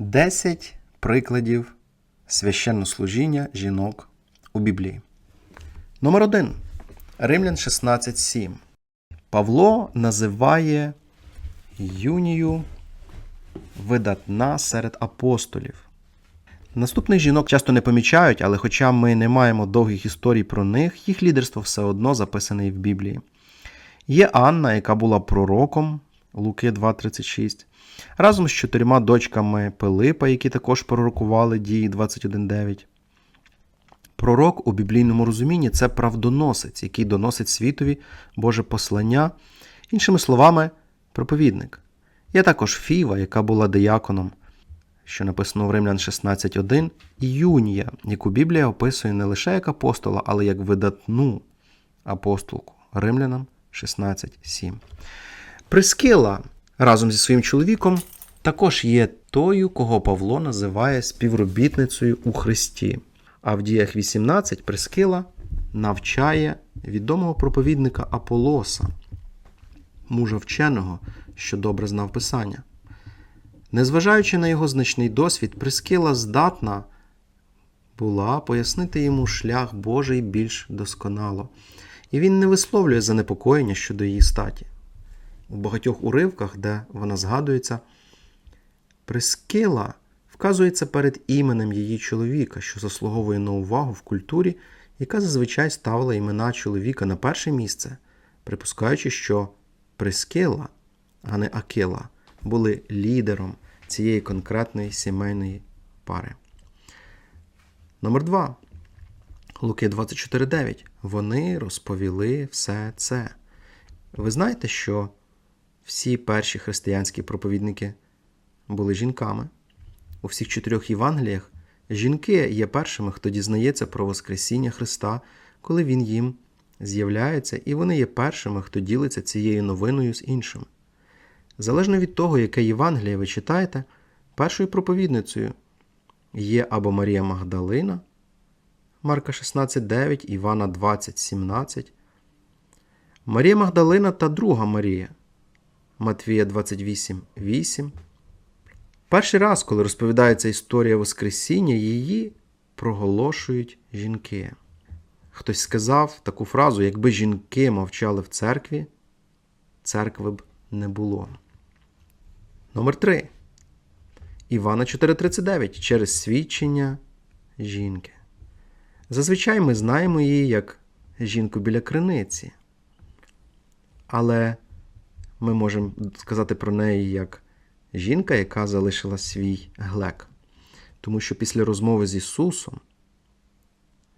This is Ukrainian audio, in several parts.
10 прикладів священнослужіння жінок у Біблії. Номер 1. Римлян 16.7. Павло називає Юнію видатна серед апостолів. Наступних жінок часто не помічають, але хоча ми не маємо довгих історій про них, їх лідерство все одно записане і в Біблії. Є Анна, яка була пророком Луки 2.36, разом з чотирма дочками Пилипа, які також пророкували дії 21.9. Пророк у біблійному розумінні це правдоносець, який доносить світові Боже послання, іншими словами, проповідник. Є також Фіва, яка була дияконом, що написано в Римлян 16.1, і Юнія, яку Біблія описує не лише як апостола, але як видатну апостолку Римлянам 16.7. Прискила разом зі своїм чоловіком також є тою, кого Павло називає співробітницею у Христі. А в діях 18 Прискила навчає відомого проповідника Аполоса, мужа вченого, що добре знав Писання. Незважаючи на його значний досвід, Прискила здатна була пояснити йому шлях Божий більш досконало, і він не висловлює занепокоєння щодо її статі. У багатьох уривках, де вона згадується, Прискила вказується перед іменем її чоловіка, що заслуговує на увагу в культурі, яка зазвичай ставила імена чоловіка на перше місце, припускаючи, що Прискила, а не Акила, були лідером цієї конкретної сімейної пари. Номер 2. Луки 24.9. Вони розповіли все це. Ви знаєте, що всі перші християнські проповідники були жінками. У всіх чотирьох Євангеліях жінки є першими, хто дізнається про Воскресіння Христа, коли Він їм з'являється, і вони є першими, хто ділиться цією новиною з іншими. Залежно від того, яке Євангеліє ви читаєте, першою проповідницею є або Марія Магдалина, Марка 16,9, Івана 20,17, Марія Магдалина та друга Марія, Матвія 28,8. Перший раз, коли розповідається історія Воскресіння, її проголошують жінки. Хтось сказав таку фразу: якби жінки мовчали в церкві, церкви б не було. Номер 3. Івана 4:39 через свідчення жінки. Зазвичай ми знаємо її як жінку біля криниці. Але ми можемо сказати про неї як жінка, яка залишила свій глек. Тому що після розмови з Ісусом,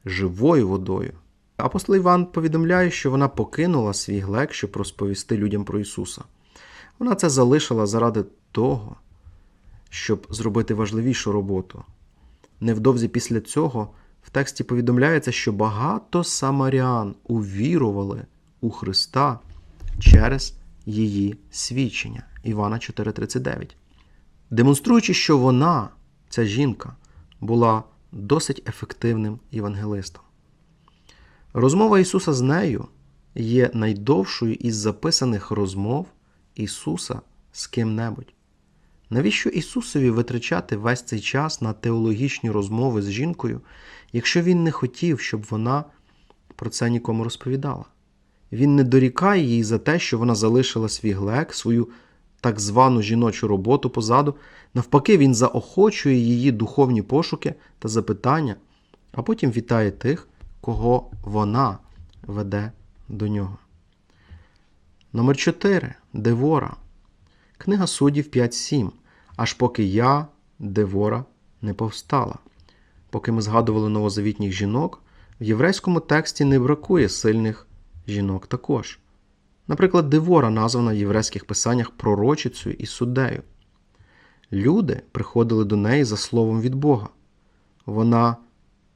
живою водою, апостол Іван повідомляє, що вона покинула свій глек, щоб розповісти людям про Ісуса. Вона це залишила заради того, щоб зробити важливішу роботу. Невдовзі після цього в тексті повідомляється, що багато самарян увірували у Христа через її свідчення Івана 4:39, демонструючи, що вона, ця жінка, була досить ефективним євангелистом. Розмова Ісуса з нею є найдовшою із записаних розмов Ісуса з ким-небудь. Навіщо Ісусові витрачати весь цей час на теологічні розмови з жінкою, якщо Він не хотів, щоб вона про це нікому розповідала? Він не дорікає їй за те, що вона залишила свій глек, свою так звану жіночу роботу позаду. Навпаки, він заохочує її духовні пошуки та запитання, а потім вітає тих, кого вона веде до нього. Номер 4. Девора. Книга суддів 5.7. Аж поки я, Девора, не повстала. Поки ми згадували новозавітніх жінок, в єврейському тексті не бракує сильних жінок також. Наприклад, Девора названа в єврейських писаннях пророчицею і суддею. Люди приходили до неї за словом від Бога. Вона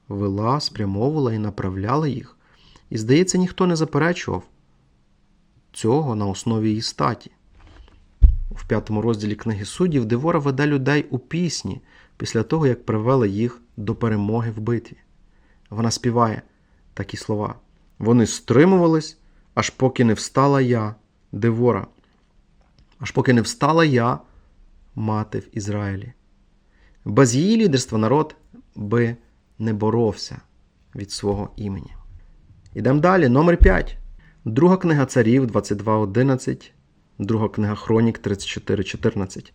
вела, спрямовувала і направляла їх. І, здається, ніхто не заперечував цього на основі її статі. В п'ятому розділі книги суддів Девора веде людей у пісні після того, як привела їх до перемоги в битві. Вона співає такі слова. Вони стримувались, аж поки не встала я, Девора, аж поки не встала я, мати в Ізраїлі. Без її лідерства народ би не боровся від свого імені. Ідемо далі. Номер 5. Друга книга царів 22.11. Друга книга Хронік 34.14.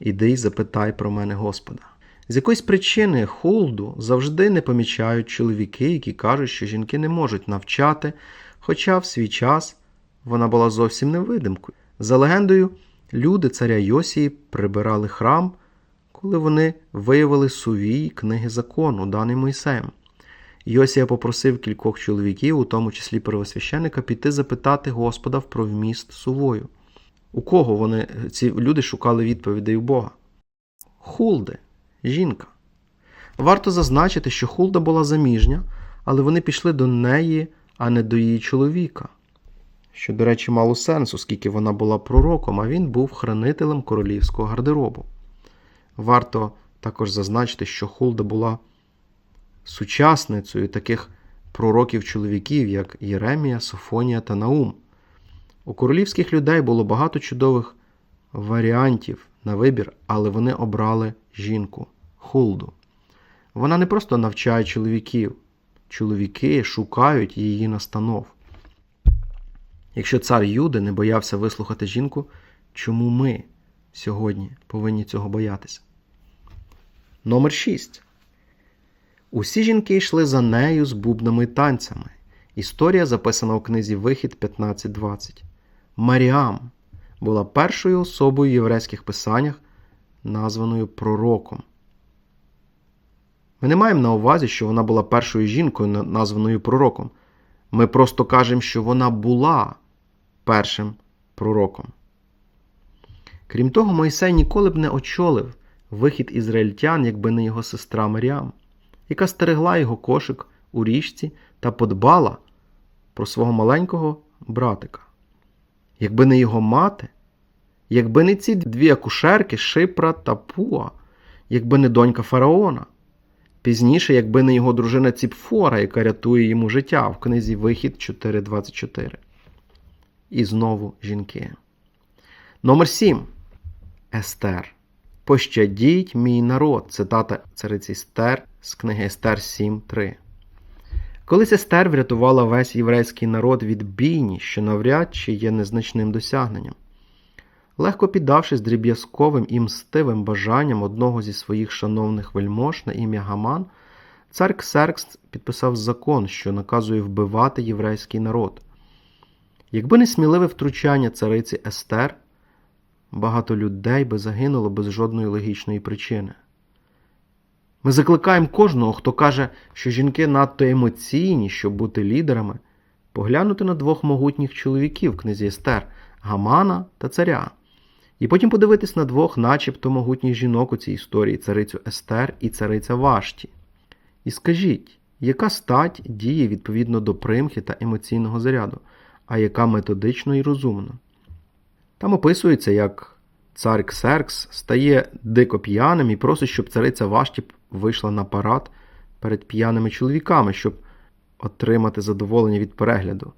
Іди й запитай про мене Господа. З якоїсь причини Хулду завжди не помічають чоловіки, які кажуть, що жінки не можуть навчати, хоча в свій час вона була зовсім невидимкою. За легендою, люди царя Йосії прибирали храм, коли вони виявили сувій книги закону, даний Мойсеєм. Йосія попросив кількох чоловіків, у тому числі первосвященика, піти запитати Господа про вміст сувою. У кого вони, ці люди шукали відповідей у Бога? Хулди, жінка. Варто зазначити, що Хулда була заміжня, але вони пішли до неї, а не до її чоловіка. Що, до речі, мало сенсу, оскільки вона була пророком, а він був хранителем королівського гардеробу. Варто також зазначити, що Хулда була сучасницею таких пророків-чоловіків, як Єремія, Софонія та Наум. У королівських людей було багато чудових варіантів на вибір, але вони обрали жінку Хулду. Вона не просто навчає чоловіків, чоловіки шукають її настанов. Якщо цар Юди не боявся вислухати жінку, чому ми сьогодні повинні цього боятися? Номер 6. Усі жінки йшли за нею з бубнами й танцями. Історія записана у книзі Вихід 15.20. Маріам була першою особою в єврейських писаннях, названою пророком. Ми не маємо на увазі, що вона була першою жінкою, названою пророком. Ми просто кажемо, що вона була першим пророком. Крім того, Мойсей ніколи б не очолив вихід ізраїльтян, якби не його сестра Маріам, яка стерегла його кошик у річці та подбала про свого маленького братика. Якби не його мати, якби не ці дві акушерки Шипра та Пуа, якби не донька фараона, пізніше, якби не його дружина Ціпфора, яка рятує йому життя в книзі Вихід 4.24. І знову жінки. Номер 7. Естер. Пощадіть мій народ. Цитата цариці Естер з книги Естер 7.3. Колись Естер врятувала весь єврейський народ від бійні, що навряд чи є незначним досягненням. Легко піддавшись дріб'язковим і мстивим бажанням одного зі своїх шановних вельмож на ім'я Гаман, цар Ксеркс підписав закон, що наказує вбивати єврейський народ. Якби не сміливе втручання цариці Естер, багато людей би загинуло без жодної логічної причини. Ми закликаємо кожного, хто каже, що жінки надто емоційні, щоб бути лідерами, поглянути на двох могутніх чоловіків в книзі Естер Гамана та царя, і потім подивитись на двох, начебто могутніх жінок у цій історії царицю Естер і цариця Вашті. І скажіть, яка стать діє відповідно до примхи та емоційного заряду, а яка методично і розумно? Там описується, як цар Ксеркс стає дико п'яним і просить, щоб цариця Вашті вийшла на парад перед п'яними чоловіками, щоб отримати задоволення від перегляду.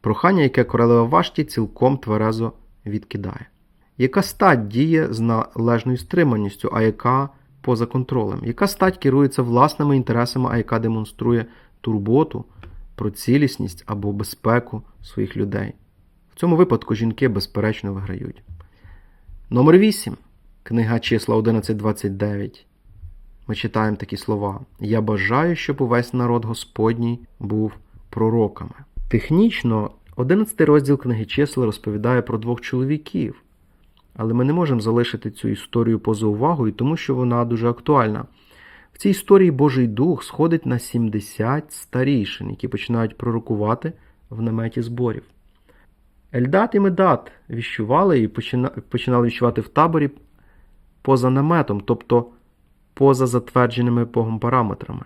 Прохання, яке королева Вашті цілком тверезо відкидає. Яка стать діє з належною стриманістю, а яка поза контролем? Яка стать керується власними інтересами, а яка демонструє турботу про цілісність або безпеку своїх людей? В цьому випадку жінки безперечно виграють. Номер 8. Книга числа 11.29. Ми читаємо такі слова. Я бажаю, щоб увесь народ Господній був пророками. Технічно, 11 розділ книги числа розповідає про двох чоловіків, але ми не можемо залишити цю історію поза увагою, тому що вона дуже актуальна. В цій історії Божий Дух сходить на 70 старішин, які починають пророкувати в наметі зборів. Ельдат і Медат віщували і починали віщувати в таборі поза наметом, тобто поза затвердженими Богом параметрами.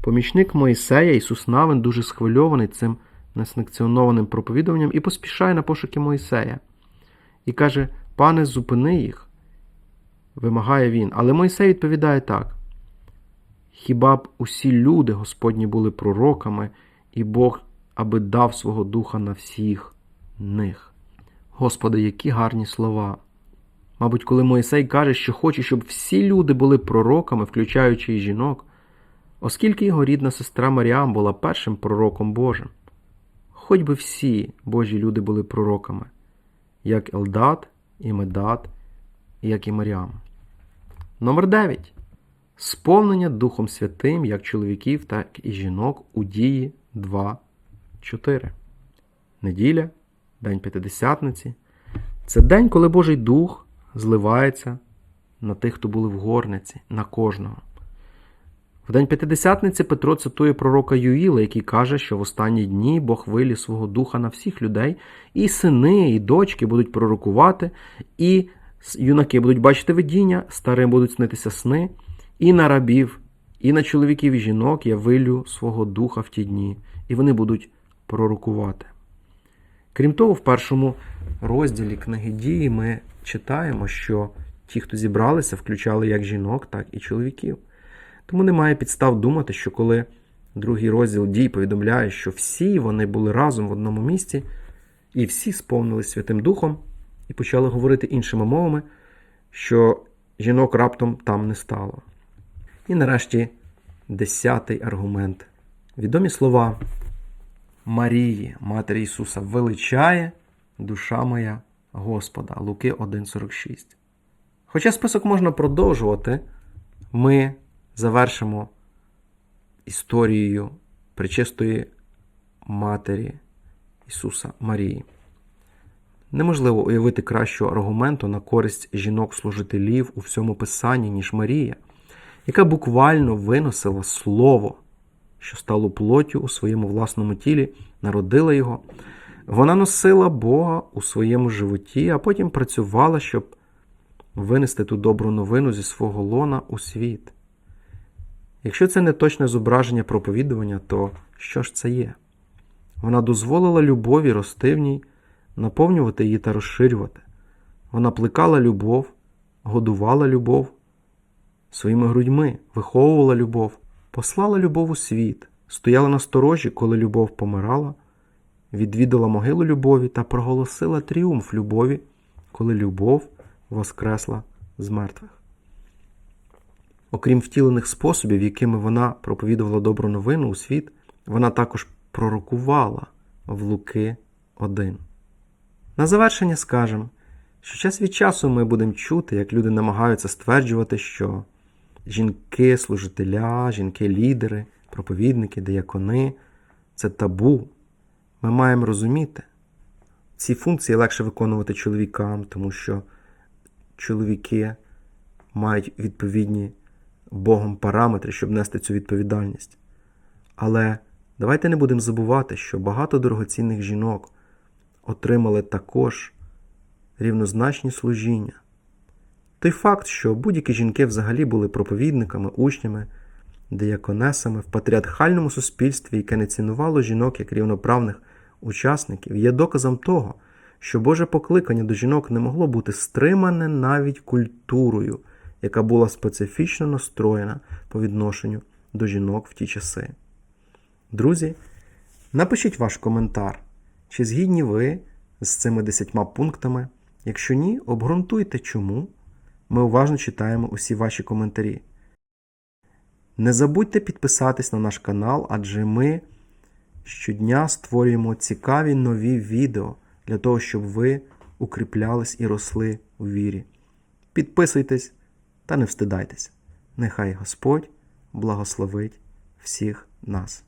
Помічник Моїсея Ісус Навин дуже схвильований цим несанкціонованим проповідуванням і поспішає на пошуки Моїсея. І каже: Пане, зупини їх, вимагає він. Але Мойсей відповідає так: Хіба б усі люди Господні були пророками, і Бог аби дав свого духа на всіх них? Господи, які гарні слова! Мабуть, коли Моїсей каже, що хоче, щоб всі люди були пророками, включаючи і жінок, оскільки його рідна сестра Маріам була першим пророком Божим. Хоч би всі Божі люди були пророками, як Елдат і Медат, як і Маріам. Номер 9. Сповнення Духом Святим як чоловіків, так і жінок у дії 2.4. Неділя, День П'ятидесятниці. Це день, коли Божий Дух зливається на тих, хто були в горниці, на кожного. В день П'ятидесятниці Петро цитує пророка Юїла, який каже, що в останні дні Бог вилі свого духа на всіх людей, і сини, і дочки будуть пророкувати, і юнаки будуть бачити видіння, старим будуть снитися сни, і на рабів, і на чоловіків і жінок я вилю свого духа в ті дні, і вони будуть пророкувати. Крім того, в першому розділі книги дії ми читаємо, що ті, хто зібралися, включали як жінок, так і чоловіків. Тому немає підстав думати, що коли другий розділ дій повідомляє, що всі вони були разом в одному місці, і всі сповнились Святим Духом і почали говорити іншими мовами, що жінок раптом там не стало. І нарешті десятий аргумент. Відомі слова Марії, Матері Ісуса, величає душа моя Господа. Луки 1,46. Хоча список можна продовжувати, ми завершимо історією причистої Матері Ісуса Марії. Неможливо уявити кращого аргументу на користь жінок-служителів у всьому писанні, ніж Марія, яка буквально виносила слово, що стало плоттю у своєму власному тілі, народила його. Вона носила Бога у своєму животі, а потім працювала, щоб винести ту добру новину зі свого лона у світ. Якщо це не точне зображення проповідування, то що ж це є? Вона дозволила любові рости в ній, наповнювати її та розширювати. Вона плекала любов, годувала любов своїми грудьми, виховувала любов, послала любов у світ, стояла на сторожі, коли любов помирала, відвідала могилу любові та проголосила тріумф любові, коли любов воскресла з мертвих. Окрім втілених способів, якими вона проповідувала добру новину у світ, вона також пророкувала в Луки 1. На завершення скажемо, що час від часу ми будемо чути, як люди намагаються стверджувати, що жінки, служителя, жінки-лідери, проповідники, деякони це табу. Ми маємо розуміти, ці функції легше виконувати чоловікам, тому що чоловіки мають відповідні Богом параметри, щоб нести цю відповідальність. Але давайте не будемо забувати, що багато дорогоцінних жінок отримали також рівнозначні служіння. Той факт, що будь-які жінки взагалі були проповідниками, учнями, деяконесами в патріархальному суспільстві, яке не цінувало жінок як рівноправних учасників, є доказом того, що Боже покликання до жінок не могло бути стримане навіть культурою, яка була специфічно настроєна по відношенню до жінок в ті часи. Друзі, напишіть ваш коментар, чи згідні ви з цими десятьма пунктами. Якщо ні, обґрунтуйте чому. Ми уважно читаємо усі ваші коментарі. Не забудьте підписатись на наш канал, адже ми щодня створюємо цікаві нові відео для того, щоб ви укріплялись і росли у вірі. Підписуйтесь та не встидайтесь. Нехай Господь благословить всіх нас.